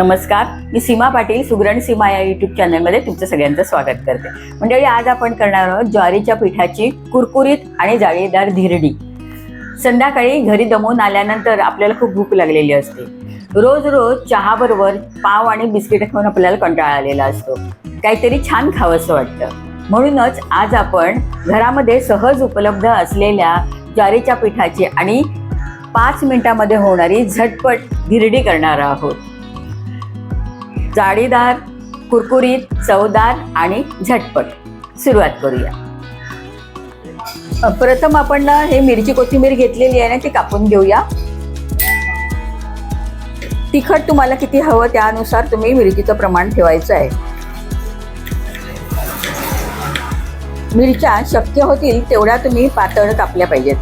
नमस्कार मी सीमा पाटील सुगरण सीमा या युट्यूब चॅनलमध्ये तुमचं सगळ्यांचं स्वागत करते. मंडळी आज आपण करणार आहोत ज्वारीच्या पिठाची कुरकुरीत आणि जाळीदार धिरडी. संध्याकाळी घरी दमून आल्यानंतर आपल्याला खूप भूक लागलेली असते. रोज रोज चहाबरोबर पाव आणि बिस्किट खाऊन आपल्याला कंटाळा आलेला असतो. काहीतरी छान खावंसं वाटतं. म्हणूनच आज आपण घरामध्ये सहज उपलब्ध असलेल्या ज्वारीच्या पिठाची आणि पाच मिनिटामध्ये होणारी झटपट धिरडी करणार आहोत. जाळीदार कुरकुरीत चवदार आणि झटपट. सुरुवात करूया. प्रथम आपण ना हे मिरची कोथिंबीर घेतलेली आहे ना ती कापून घेऊया. तिखट तुम्हाला किती हवं त्यानुसार तुम्ही मिरचीचं प्रमाण ठेवायचं आहे. मिरच्या शक्य होतील तेवढ्या तुम्ही पातळ कापल्या पाहिजेत.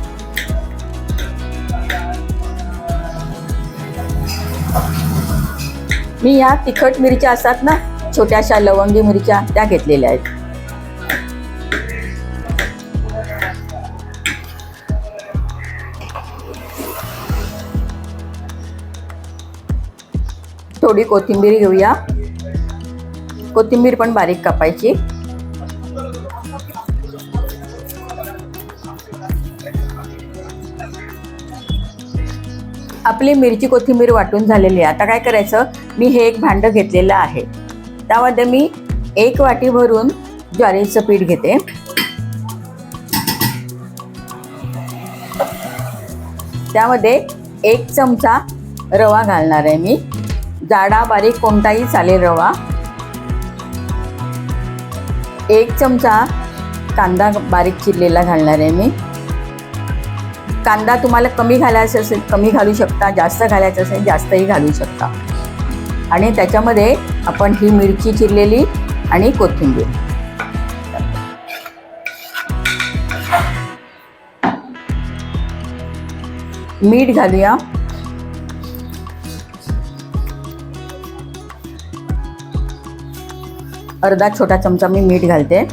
मी या तिखट मिरच्या असतात ना छोट्याशा लवंगी मिरच्या त्या घेतलेल्या आहेत. थोडी कोथिंबीर घेऊया. कोथिंबीर पण बारीक कापायची. आपली मिरची कोथिंबीर वाटून झालेली आहे. आता काय करायचं? मी हे एक भांडं घेतलेलं आहे. त्यामध्ये मी एक वाटी भरून ज्वारीचं पीठ घेते. त्यामध्ये एक चमचा रवा घालणार आहे मी. जाडा बारीक कोणताही चालेल रवा. एक चमचा कांदा बारीक चिरलेला घालणार आहे मी. कांदा तुम्हाला कमी घालायचा असेल कमी घालू शकता जास्त घालायचं असेल जास्तही घालू शकता. आणि त्याच्यामध्ये आपण ही मिरची चिरलेली आणि कोथिंबीर. मीठ घालूया. अर्धा छोटा चमचा मी मीठ घालते.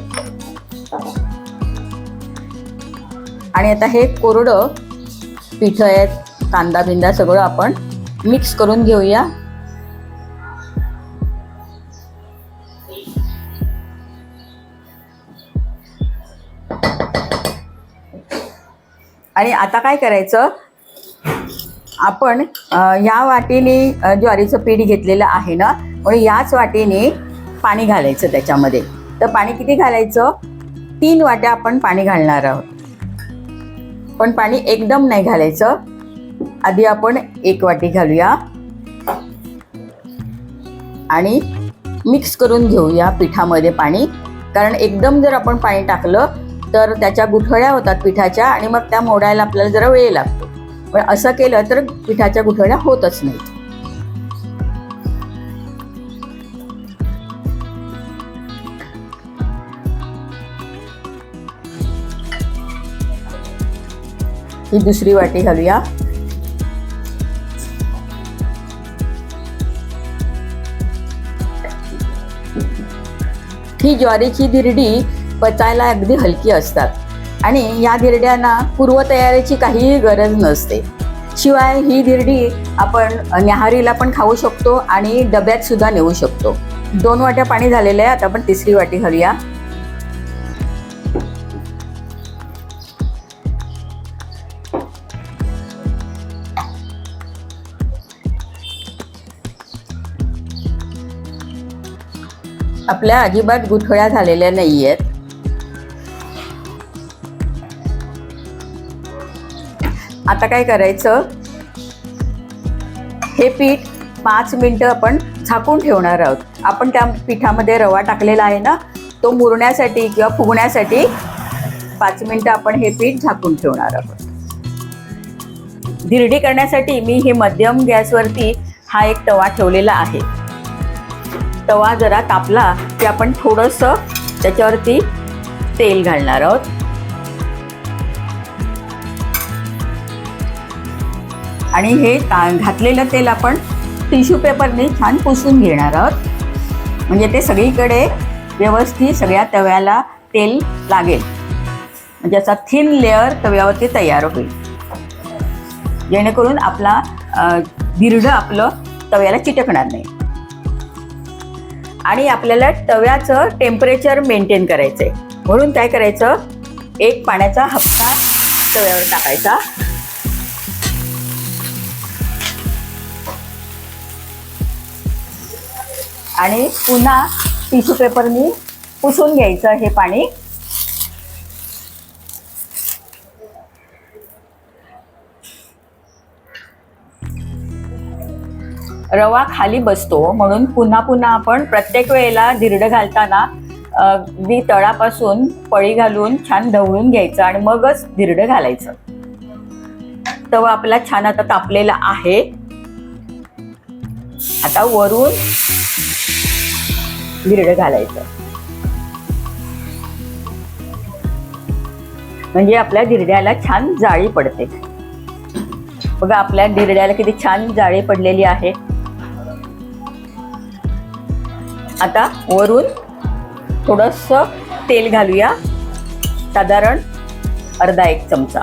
आणि आता हे कोरडं पिठं आहेत कांदा बिंदा सगळं आपण मिक्स करून घेऊया. आणि आता काय करायचं? आपण या वाटीने ज्वारीचं पीठ घेतलेलं आहे ना म्हणून याच वाटीने पाणी घालायचं त्याच्यामध्ये. तर पाणी किती घालायचं? तीन वाट्या आपण पाणी घालणार आहोत. पण पाणी एकदम नाही घालायचं. आधी आपण एक वाटी घालूया. आणि मिक्स करून घेऊया पिठामध्ये पाणी. कारण एकदम जर आपण पाणी टाकलं तर त्याच्या गुठळ्या होतात पिठाच्या आणि मग त्या मोडायला आपल्याला जरा वेळ लागतो. पण असं केलं तर पिठाच्या गुठळ्या होतच नाही ही दुसरी वाटी घालूया. ही ज्वारीची धिरडी पचायला अगदी हलकी असतात. आणि या धिरड्यांना पूर्वतयारीची काहीही गरज नसते. शिवाय ही धिरडी आपण न्याहारीला पण खाऊ शकतो आणि डब्यात सुद्धा नेऊ शकतो. दोन वाट्या पाणी झालेलं आहे आता आपण तिसरी वाटी घालूया. आपल्या अजिबात गुठळ्या झालेल्या नाही आहेत आता काय करायचं? हे पीठ पाच मिनटं आपण झाकून ठेवणार आहोत. आपण त्या पिठामध्ये रवा टाकलेला आहे ना तो मुरण्यासाठी किंवा फुगण्यासाठी पाच मिनटं आपण हे पीठ झाकून ठेवणार आहोत. धिरडी करण्यासाठी मी हे मध्यम गॅसवरती हा एक तवा ठेवलेला आहे. तवा जरा तापला की आपण थोडंसं त्याच्यावरती तेल घालणार आहोत. आणि हे ता घातलेलं तेल आपण टिश्यू पेपरने छान पुसून घेणार आहोत. म्हणजे ते सगळीकडे व्यवस्थित सगळ्या तव्याला तेल लागेल. म्हणजे असा थिन लेअर तव्यावरती तयार होईल. जेणेकरून आपला दीर्घ धिरडं आपलं तव्याला चिटकणार नाही. आणि आपल्याला तव्याचं टेम्परेचर मेंटेन करायचं आहे म्हणून काय करायचं? एक पाण्याचा हप्ता तव्यावर टाकायचा. आणि पुन्हा टिश्यू पेपरनी पुसून घ्यायचं हे पाणी. रवा खाली बसतो म्हणून पुन्हा पुन्हा आपण प्रत्येक वेळेला धिरडं घालताना अगदी तळापासून पळी घालून छान ढवळून घ्यायचं आणि मगच धिरडं घालायचं. तवा आपला छान आता तापलेला आहे. आता वरून धिरडं घालायचं. म्हणजे आपल्या धिरड्याला छान जाळी पडते. बघा आपल्या धिरड्याला किती छान जाळी पडलेली आहे. आता वरून थोडस तेल घालूया. साधारण अर्धा एक चमचा.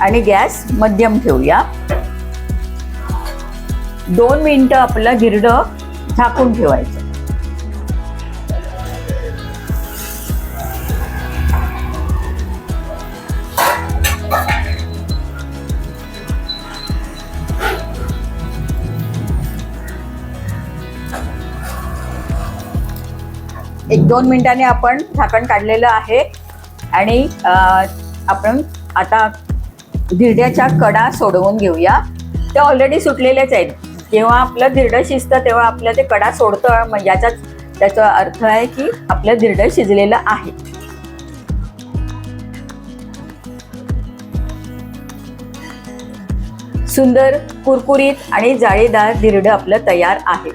आणि गॅस मध्यम ठेवूया. दोन मिनटं आपलं गिरडं झाकून ठेवायचं. एक दोन मिनिटांनी आपण झाकण काढलेलं आहे. आणि आपण आता धिरड्याच्या कडा सोडवून घेऊया. ते ऑलरेडी सुटलेलेच आहेत. जेव्हा आपलं धिरडं शिजतं तेव्हा आपलं ते कडा सोडतं. मग याचाच त्याचा अर्थ आहे की आपलं धिरडं शिजलेलं आहे. सुंदर कुरकुरीत आणि जाळीदार धिरडं आपलं तयार आहे.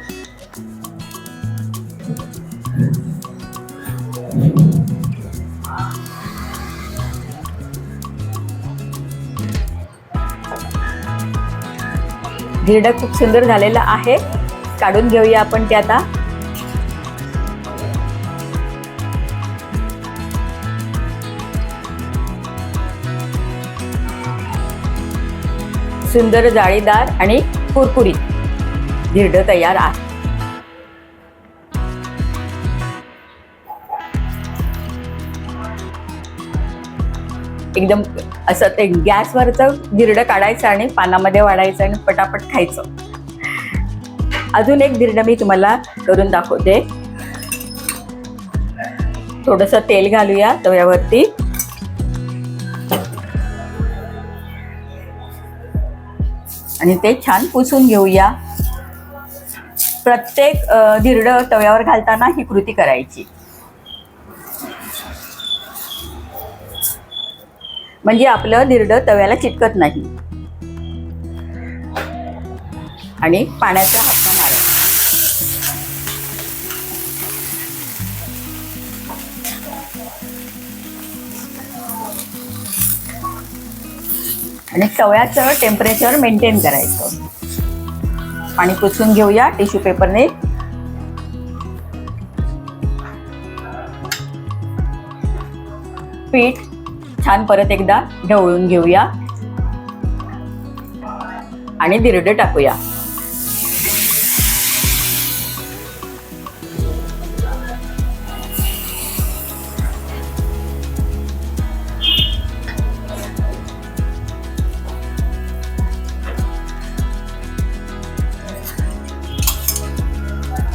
धिरडं खूप सुंदर झालेलं आहे. काढून घेऊया आपण ते आता. सुंदर जाळीदार आणि कुरकुरीत. धिरडं तयार आहे. एकदम असं ते गॅसवरचं धिरडं काढायचं आणि पानामध्ये वाढायचं आणि पटापट खायचं. अजून एक धिरडं मी तुम्हाला करून दाखवते. थोडंसं तेल घालूया तव्यावरती. आणि ते छान पुसून घेऊया. प्रत्येक अं, धिरडं तव्यावर घालताना ही कृती करायची. म्हणजे आपलं धिरडं तव्याला चिटकत नाही. आणि पाण्याचा हापका मारा आणि तव्याचं टेम्परेचर मेंटेन करायचं. पाणी पुसून घेऊया टिश्यू पेपरने पीठ छान परत एकदा ढवळून घेऊया. आणि दिरडे टाकूया.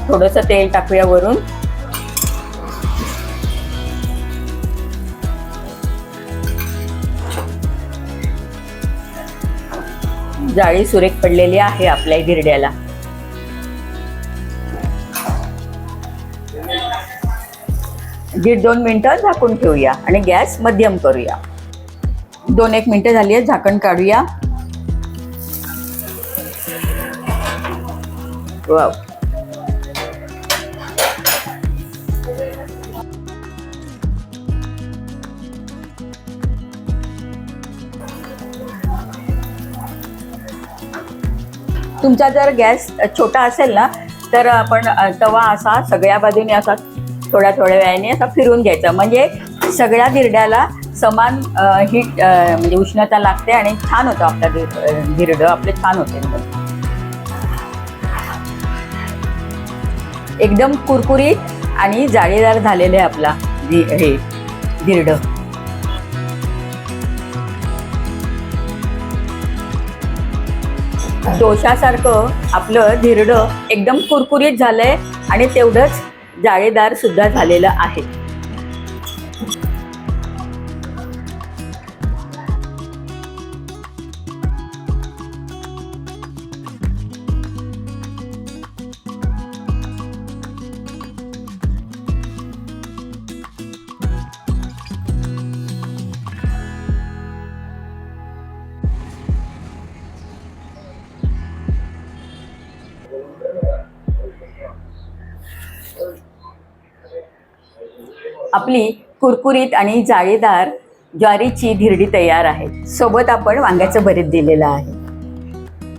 थोडस तेल टाकूया वरून. जाळी सुरेख पडलेली आहे आपल्या गिरड्याला. दीड दोन मिनटं झाकून ठेवूया आणि गॅस मध्यम करूया. दोन एक मिनटं झाली आहेत झाकण काढूया. वाव. तुमचा जर गॅस छोटा असेल ना तर आपण तवा असा सगळ्या बाजूने असा थोड्या थोड्या वेळाने असा फिरून घ्यायचा. म्हणजे सगळ्या धिरड्याला समान हीट म्हणजे उष्णता लागते आणि छान होतं आपला धिर- धिरडं. आपले छान होते. एकदम कुरकुरीत आणि जाळीदार झालेले आहे आपला दि- हे धिरडं. डोशासारखं आपलं धिरडं एकदम कुरकुरीत झालंय आणि तेवढंच जाळेदार सुद्धा झालेलं आहे. आपली कुरकुरीत आणि जाळीदार ज्वारीची धिरडी तयार आहे. सोबत आपण वांग्याचं भरीत दिलेलं आहे.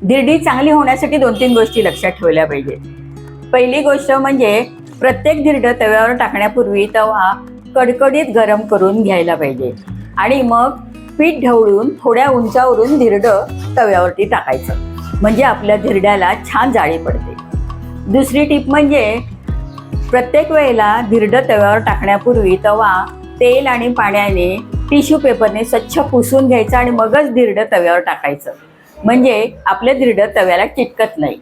धिरडी चांगली होण्यासाठी दोन तीन गोष्टी लक्षात ठेवल्या पाहिजे पहिली गोष्ट म्हणजे प्रत्येक धिरड तव्यावर टाकण्यापूर्वी तवा कडकडीत गरम करून घ्यायला पाहिजे. आणि मग पीठ ढवळून थोड्या उंचावरून धिरड तव्यावरती टाकायचं. म्हणजे आपल्या धिरड्याला छान जाळी पडते. दुसरी टीप म्हणजे प्रत्येक वेळेला धिरड तव्यावर टाकण्यापूर्वी तवा तेल आणि पाण्याने टिश्यू पेपरने स्वच्छ पुसून घ्यायचं आणि मगच धिरड तव्यावर टाकायचं. म्हणजे आपलं धिरड तव्याला चिटकत नाही.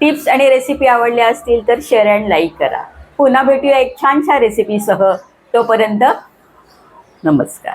टिप्स आणि रेसिपी आवडल्या असतील तर शेअर अँड लाईक करा. पुन्हा भेटूया एक छानशा रेसिपीसह. तोपर्यंत नमस्कार.